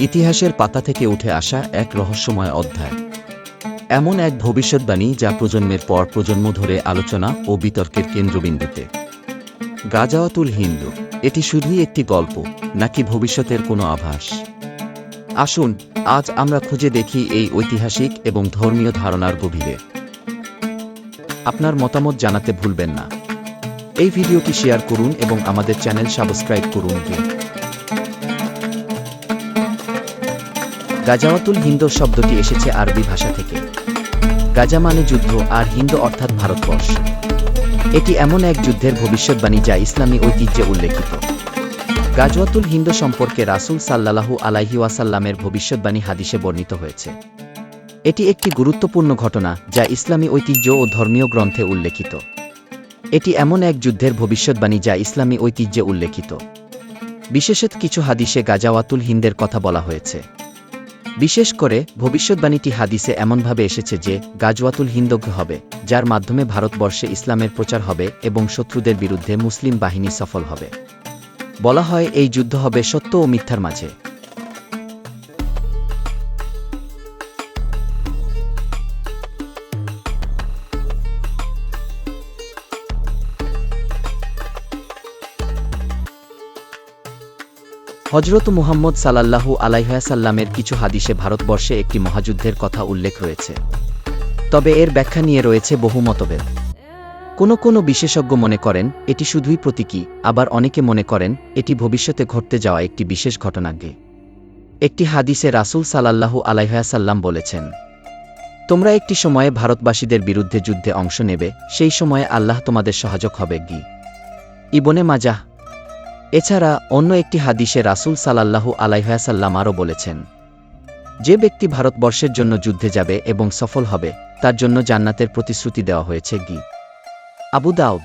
ইতিহাসের পাতা থেকে উঠে আসা এক রহস্যময় অধ্যায়। এমন এক ভবিষ্যৎবাণী যা প্রজন্মের পর প্রজন্ম ধরে আলোচনা ও বিতর্কের কেন্দ্রবিন্দুতে। গাজাওয়াতুল হিন্দু, এটি শুধুই একটি গল্প, নাকি ভবিষ্যতের কোনো আভাস? আসুন, আজ আমরা খুঁজে দেখি এই ঐতিহাসিক এবং ধর্মীয় ধারণার গভীরে। আপনার মতামত জানাতে ভুলবেন না। এই ভিডিওটি শেয়ার করুন এবং আমাদের চ্যানেল সাবস্ক্রাইব করুন গাজাওয়াতুল হিন্দ শব্দটি এসেছে আরবি ভাষা থেকে। গাজা মানে যুদ্ধ, আর হিন্দ অর্থাৎ ভারতবর্ষ। এটি এমন এক যুদ্ধের ভবিষ্যৎবাণী যা ইসলামী ঐতিহ্যে উল্লেখিত। গাজওয়াতুল হিন্দ সম্পর্কে রাসুল সাল্লাল্লাহু আলাইহি ওয়াসাল্লামের ভবিষ্যৎবাণী হাদিসে বর্ণিত হয়েছে। এটি একটি গুরুত্বপূর্ণ ঘটনা যা ইসলামী ঐতিহ্য ও ধর্মীয় গ্রন্থে উল্লেখিত। এটি এমন এক যুদ্ধের ভবিষ্যৎবাণী যা ইসলামী ঐতিহ্যে উল্লেখিত। বিশেষত কিছু হাদিসে গাজাওয়াতুল হিন্দের কথা বলা হয়েছে। বিশেষ করে, ভবিষ্যৎবাণীটি হাদিসে এমনভাবে এসেছে যে, গাজওয়াতুল হিন্দজ্ঞ হবে, যার মাধ্যমে ভারতবর্ষে ইসলামের প্রচার হবে এবং শত্রুদের বিরুদ্ধে মুসলিম বাহিনী সফল হবে। বলা হয়, এই যুদ্ধ হবে সত্য ও মিথ্যার মাঝে। হজরত মুহাম্মদ সালাল্লাহু আলাইহাসাল্লামের কিছু হাদিসে ভারতবর্ষে একটি মহাযুদ্ধের কথা উল্লেখ রয়েছে। তবে এর ব্যাখ্যা নিয়ে রয়েছে বহু মতভেদ। কোনো কোনো বিশেষজ্ঞ মনে করেন, এটি শুধুই প্রতীকী, আবার অনেকে মনে করেন, এটি ভবিষ্যতে ঘটতে যাওয়া একটি বিশেষ ঘটনাকে। একটি হাদিসে রাসূল সালাল্লাহু আলাইহাসাল্লাম বলেছেন, তোমরা একটি সময়ে ভারতবাসীদের বিরুদ্ধে যুদ্ধে অংশ নেবে, সেই সময়ে আল্লাহ তোমাদের সহায়ক হবে গি ইবনে মাজাহ এছাড়া অন্য একটি হাদিসে রাসুল সালাল্লাহু আলাইহাসাল্লাম আরও বলেছেন, যে ব্যক্তি ভারতবর্ষের জন্য যুদ্ধে যাবে এবং সফল হবে, তার জন্য জান্নাতের প্রতিশ্রুতি দেওয়া হয়েছে গি। আবু দাউদ,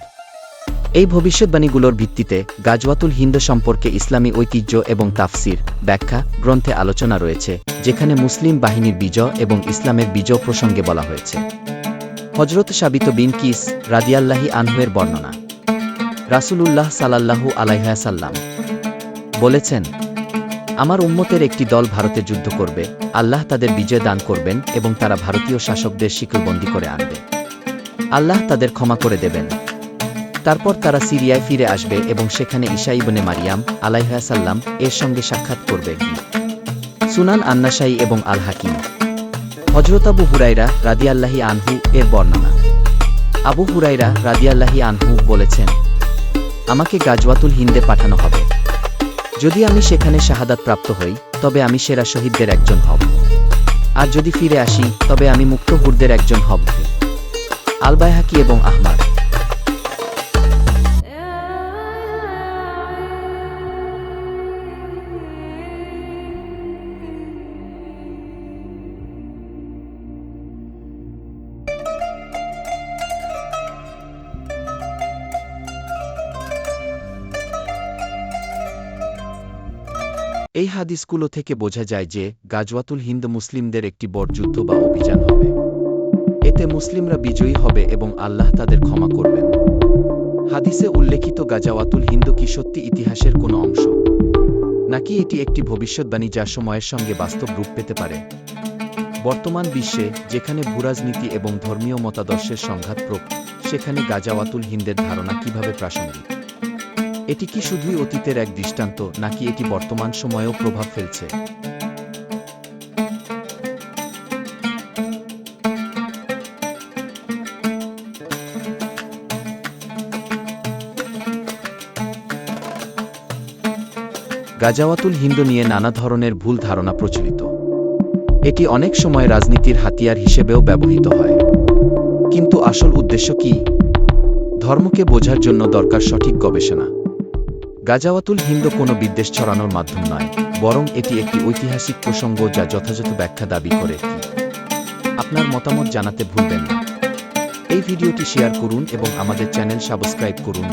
এই ভবিষ্যৎবাণীগুলোর ভিত্তিতে গাজওয়াতুল হিন্দ সম্পর্কে ইসলামী ঐতিহ্য এবং তাফসির, ব্যাখ্যা, গ্রন্থে আলোচনা রয়েছে, যেখানে মুসলিম বাহিনীর বিজয় এবং ইসলামের বিজয় প্রসঙ্গে বলা হয়েছে। হজরত সাবিত বিন কিস রাদিয়াল্লাহি আনহুয়ের বর্ণনা রাসূলুল্লাহ সালাল্লাহু আলাইহাসাল্লাম বলেছেন, আমার উম্মতের একটি দল ভারতে যুদ্ধ করবে, আল্লাহ তাদের বিজয় দান করবেন এবং তারা ভারতীয় শাসকদের শিকলবন্দি করে আনবে। আল্লাহ তাদের ক্ষমা করে দেবেন। তারপর তারা সিরিয়ায় ফিরে আসবে এবং সেখানে ঈশা ইবনে মারিয়াম আলাইহাসাল্লাম এর সঙ্গে সাক্ষাৎ করবে সুনান আন্নাসাই এবং আল হাকিম। হজরত আবু হুরাইরা রাদিয়াল্লাহি আনহু এর বর্ণনা। আবু হুরাইরা রাদিয়াল্লাহি আনহু বলেছেন আমাকে গাজওয়াতুল হিন্দে পাঠানো হবে। যদি আমি সেখানে শাহাদাত প্রাপ্ত হই, তবে আমি সেরা শহীদদের একজন হব। আর যদি ফিরে আসি, তবে আমি মুক্ত হুরদের একজন হব। আলবায়হাকি এবং আহমাদ। এই হাদিসগুলো থেকে বোঝা যায় যে গাজওয়াতুল হিন্দ মুসলিমদের একটি বড় যুদ্ধ বা অভিযান হবে। এতে মুসলিমরা বিজয়ী হবে এবং আল্লাহ তাদের ক্ষমা করবেন। হাদিসে উল্লেখিত গাজাওয়াতুল হিন্দ কি সত্যি ইতিহাসের কোনো অংশ? নাকি এটি একটি ভবিষ্যৎবাণী যা সময়ের সঙ্গে বাস্তব রূপ পেতে পারে? বর্তমান বিশ্বে যেখানে ভূরাজনীতি এবং ধর্মীয় মতাদর্শের সংঘাত প্রক, সেখানে গাজাওয়াতুল হিন্দের ধারণা কীভাবে প্রাসঙ্গিক? এটি কি শুধুই অতীতের এক দৃষ্টান্ত, নাকি এটি বর্তমান সময়েও প্রভাব ফেলছে? গাজাওয়াতুল হিন্দু নিয়ে নানা ধরনের ভুল ধারণা প্রচলিত। এটি অনেক সময় রাজনীতির হাতিয়ার হিসেবেও ব্যবহৃত হয়। কিন্তু আসল উদ্দেশ্য কি? ধর্মকে বোঝার জন্য দরকার সঠিক গবেষণা। গাজাওয়াতুল হিন্দ কোনো বিদ্বেষ ছড়ানোর মাধ্যম নয়, বরং এটি একটি ঐতিহাসিক প্রসঙ্গ যা যথাযথ ব্যাখ্যা দাবি করে। আপনার মতামত জানাতে ভুলবেন না। এই ভিডিওটি শেয়ার করুন এবং আমাদের চ্যানেল সাবস্ক্রাইব করুন